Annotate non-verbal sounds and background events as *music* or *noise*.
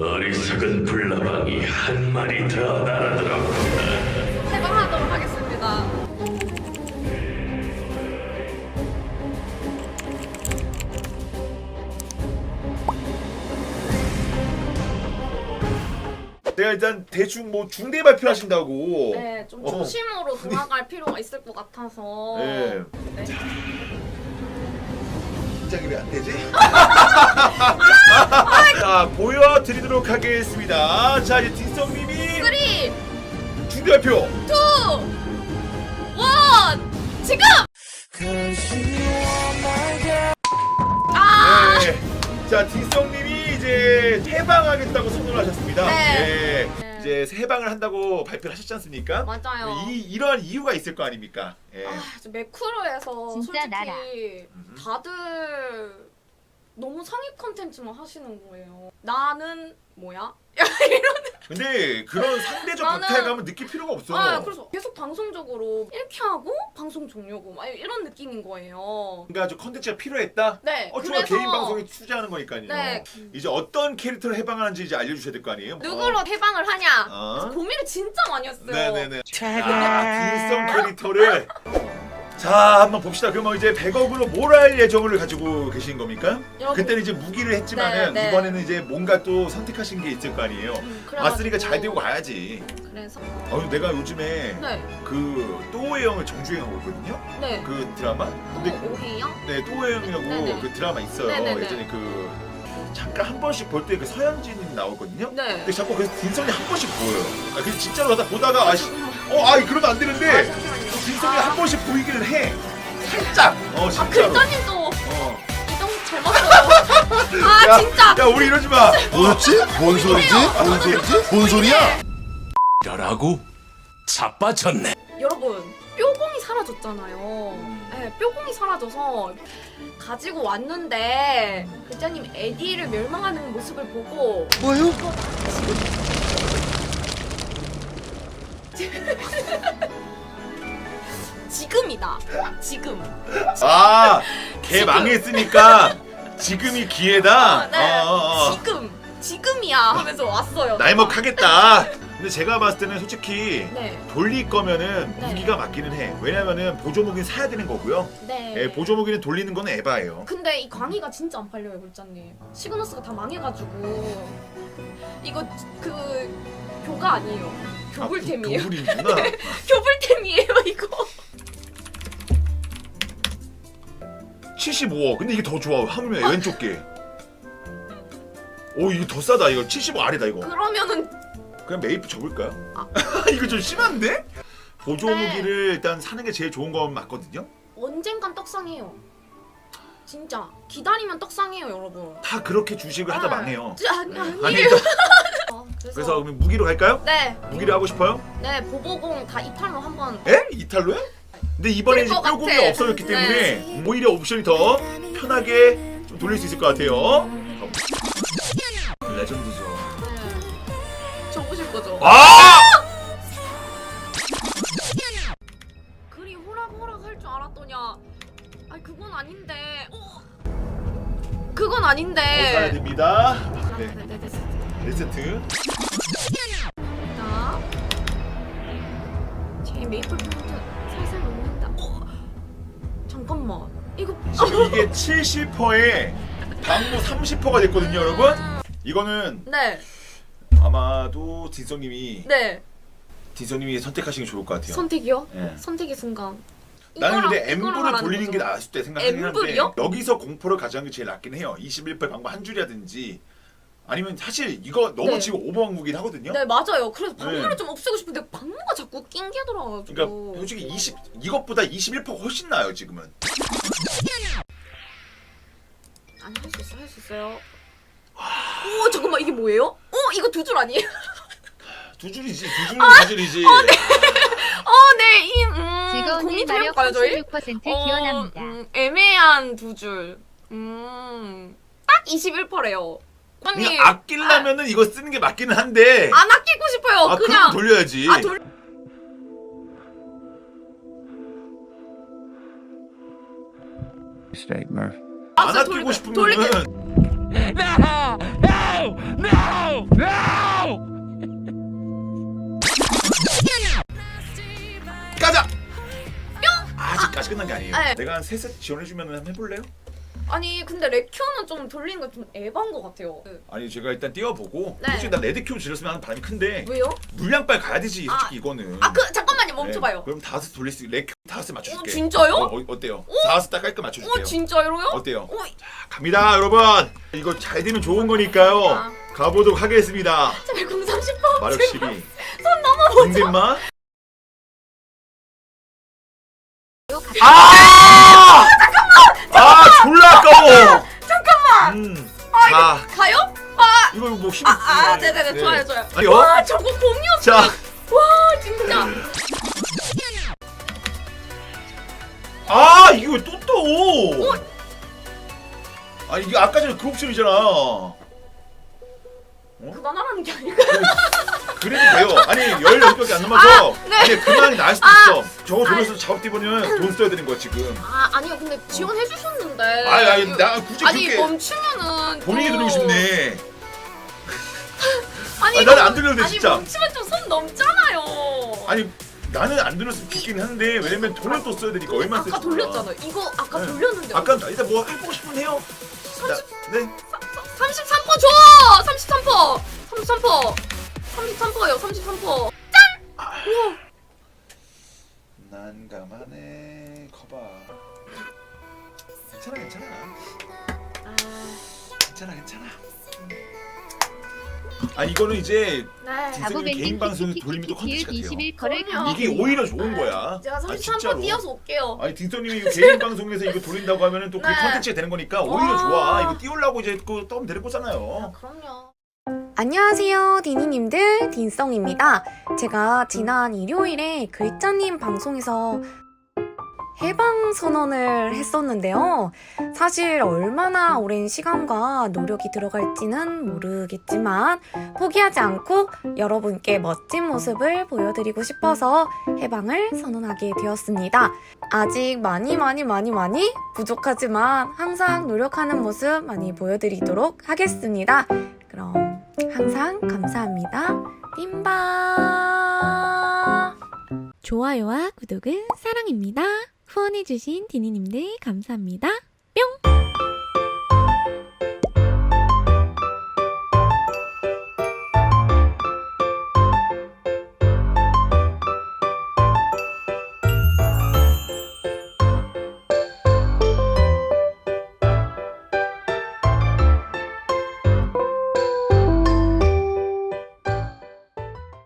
어리석은 불나방이 한 마리 더 날아들었구나. 해방하도록 하겠습니다. 내가 일단 대충 뭐 중대 발표하신다고. 네, 좀 어. 중심으로 돌아갈 필요가 있을 것 같아서. 네. 네. 긴장이 왜 안 되지? *laughs* 자 보여드리도록 하겠습니다. 자 이제 딘성님이 3, 2, 중대 발표. 1, 지금! 아! 네. 자 딘성님이 이제 해방하겠다고 선언하셨습니다. 네. 예. 이제 해방을 한다고 발표를 하셨지 않습니까? 맞아요. 이 이러한 이유가 있을 거 아닙니까? 예. 아, 저 매크로에서 진짜 솔직히 나라. 다들 너무 상위 컨텐츠만 하시는 거예요. 나는 뭐야? 근데 그런 상대적 나는- 박탈감을 느낄 필요가 없어. 아, 그래서 계속 방송적으로 이렇게 하고 방송 종료고 막 이런 느낌인 거예요. 그러니까 좀 컨텐츠가 필요했다. 네, 어, 그래서 개인 방송에 투자하는 거니까요. 네. 이제 어떤 캐릭터를 해방하는지 이제 알려주셔야 될 거 아니에요? 누구로 해방을 하냐? 어. 그래서 고민을 진짜 많이 했어요. 네네네. 아, 딘성 캐릭터를 자 한번 봅시다. 그러면 이제 100억으로 뭘 할 예정을 가지고 계신 겁니까? 여러분, 그때는 이제 무기를 했지만은 네, 네. 이번에는 이제 뭔가 또 선택하신 게 있을 거 아니에요. 음, 그래가지고- 마쓰리가 잘 되고 가야지. 그래서 어, 내가 요즘에 네, 그 또오의 형을 정주행하고 있거든요. 네. 그 드라마. 또 근데 오해요? 네, 또오의 형이라고 네네. 그 드라마 있어요. 네네네. 예전에 그 잠깐 한 번씩 볼 때 그 서현진이 나오거든요. 네. 근데 자꾸 그 딘성이 한 번씩 보여요. 아, 그 진짜로 나 보다가 아, 씨. 어, 아, 그러면 안 되는데 아, 잠시만요. 딘성이 아. 한 번씩 보이기는 해. 살짝. 어, 아, 진짜로. 글자님도 어. 이동 잘 맞춰요. 아, 야, 진짜. 야, 우리 이러지 마. 뭐였지? 뭔 소리지? 뭔 소리지? 뭔 소리야? 이러라고 자빠졌네. 여러분, 뾰공이 사라졌잖아요. 네, 뾰공이 사라져서 가지고 왔는데 글자님 에디를 멸망하는 모습을 보고 뭐요? 지금이다. 지금. 아, *laughs* 걔 지금. 망했으니까 지금이 기회다. 아, 네. 어, 어, 어. 지금. 지금이야 하면서 왔어요. 날먹하겠다. *laughs* 근데 제가 봤을 때는 솔직히 네. 돌릴 거면은 네. 무기가 맞기는 해. 왜냐면은 보조무기는 사야 되는 거고요. 네. 예, 보조무기는 돌리는 건 에바예요. 근데 이 광희가 진짜 안 팔려요, 글자님. 시그너스가 다 망해가지고 이거 그 교가 아니에요. 교불템이에요. 아, 교불이구나. *laughs* 교불템이에요, 이거. 75억. 근데 이게 더 좋아. 하물며 왼쪽 게. 오 이거 더 싸다. 이거 75 아래다 이거. 그러면은 그냥 메이프 접을까요? 아. *laughs* 이거 좀 심한데? 보조 네. 무기를 일단 사는 게 제일 좋은 건 맞거든요. 언젠간 떡상해요. 진짜 기다리면 떡상해요, 여러분. 다 그렇게 주식을 하다 아, 망해요. 저, 아니, 네. 아니에요. 아니, 일단- *laughs* 어, 그래서, 그래서 그러면 무기로 갈까요? 네, 무기를 하고 싶어요? 네 보보공 다 이탈로 한번. 에? 이탈로요? 근데 이번에 이제 뼈공이 같아. 없어졌기 때문에 네. 오히려 옵션이 더 편하게 좀 돌릴 수 있을 것 같아요. 레전드죠. 네. 줘보실 거죠? 아! 그리 호락호락 할 줄 알았더냐. 아니 그건 아닌데. 어. 그건 아닌데. 됩니다. 아, 네, 네, 네, 네. 리세트. 자. 제 메이플 포인트 살살. 잠깐만. 이거 지금 이게 70%에 방무 30%가 됐거든요, 여러분. 이거는 네. 아마도 딘성님이 네. 딘성님이 선택하시는 게 좋을 것 같아요. 선택이요? 예. 선택의 순간. 나는 근데 엠브를 돌리는 게. 나았을 때 생각하긴 하는데 엠블이요? 여기서 공포를 가져간 게 제일 낫긴 해요. 21% 방법 한 줄이라든지 아니면 사실 이거 너무 네. 지금 오버왕국이긴 하거든요. 네 맞아요. 그래서 방문을 네. 좀 없애고 싶은데 방문가 자꾸 낑겨 들어가지고. 그러니까 솔직히 20 이것보다 21%가 훨씬 나아요 지금은. 아니 할 수 있어 할 수 있어요. 오 잠깐만 이게 뭐예요? 어 이거 두 줄 아니에요? 두 줄이지 두 줄은 두 줄이지. 어네 이 음, 즐거운 고민 일좀 마력 해볼까요 저희? 36% 어, 기원합니다. 음, 애매한 두 줄. 음딱 21%래요. 그냥 아끼려면은 이거 쓰는 게 맞기는 한데. 안 아끼고 싶어요. 아 그냥 그럼 돌려야지. 아 돌. Murph. 아, 안 진짜 아끼고 돌- 싶으면은 돌리게- No! No! No! 가자. 아직까지 끝난 게 아니에요. 네. 내가 한세셋 지원해주면 한번 해볼래요? 아니 근데 레큐어는 좀 돌리는 거 좀 에반 것 같아요. 그, 아니 제가 일단 띄워보고 네. 솔직히 나 레드 큐 질렀으면 하는 바람이 큰데 왜요? 물량빨 가야 되지 솔직히 아, 이거는. 아 그 잠깐만요 네, 멈춰봐요. 그럼 다섯 돌릴 수 레큐 다섯 어 맞춰줄게. 진짜요? 어, 어, 어때요? 다섯 딱 깔끔 맞춰줄게요. 어 진짜로요? 어때요? 어 갑니다 여러분. 이거 잘 되면 좋은 거니까요. 아. 가보도록 하겠습니다. 제발 공 30번. 마력 12. 손 넘어보자. 김ma 아! 아 아까워. 잠깐만. 음. 자 가요? 아, 이거 뭐 힘. 아, 아, 네네네, 좋아요, 좋아요. 아니요. 와, 저거 공이었어. 자. 와, 진짜. 아 이거 또 또. 아 이게 아까 전에 그 옵션이잖아. 그만 하라는 게 아닐까? 그래도 돼요. 아니 18개밖에 안 남아서 아, 네. 아니 그만이 나을 수도 아. 있어. 저거 돌려서 작업 뛰면 돈 써야 되는 거야 지금. 아, 아니요, 근데 지원해 주셨는데. 아니 아니 나 굳이 아니, 그렇게 멈추면은. 본인이 또- 돌리고 싶네. *laughs* 아니, 아니, 나는 안 돌려도 돼, 아니, 진짜. 멈추면 좀 선 넘잖아요. 아니 나는 안 돌렸으면 좋긴 한데 왜냐면 돈을 또 써야 되니까 얼마 아까 돌렸잖아요. 이거 아까 네. 돌렸는데. 아까 일단 뭐 해보고 싶으면 해요. 나, 네. 33퍼 줘! 33퍼! 33퍼! 33퍼요, 33퍼. 난감하네. 커봐. 괜찮아 괜찮아. 아, 괜찮아 괜찮아. 아 이거는 이제 네. 딘성님 개인 방송에 돌리면 또 컨텐츠 같아요. 21 거를 그럼요. 이게 오히려 좋은 거야. 제가 아, 33퍼 진짜로. 띄어서 올게요. 아니 딘성님이 이거 개인 *laughs* 방송에서 이거 돌린다고 하면은 또 그게 네. 컨텐츠가 되는 거니까 오히려 와. 좋아. 이거 띄우려고 이제 그 떠면 데리고 오잖아요. 그럼요. 안녕하세요, 디니님들, 딘성입니다. 제가 지난 일요일에 글자님 방송에서 해방 선언을 했었는데요. 사실 얼마나 오랜 시간과 노력이 들어갈지는 모르겠지만 포기하지 않고 여러분께 멋진 모습을 보여드리고 싶어서 해방을 선언하게 되었습니다. 아직 많이 많이 많이 많이 부족하지만 항상 노력하는 모습 많이 보여드리도록 하겠습니다. 그럼 항상 감사합니다. 빔바 좋아요와 구독은 사랑입니다. 후원해주신 디니님들 감사합니다.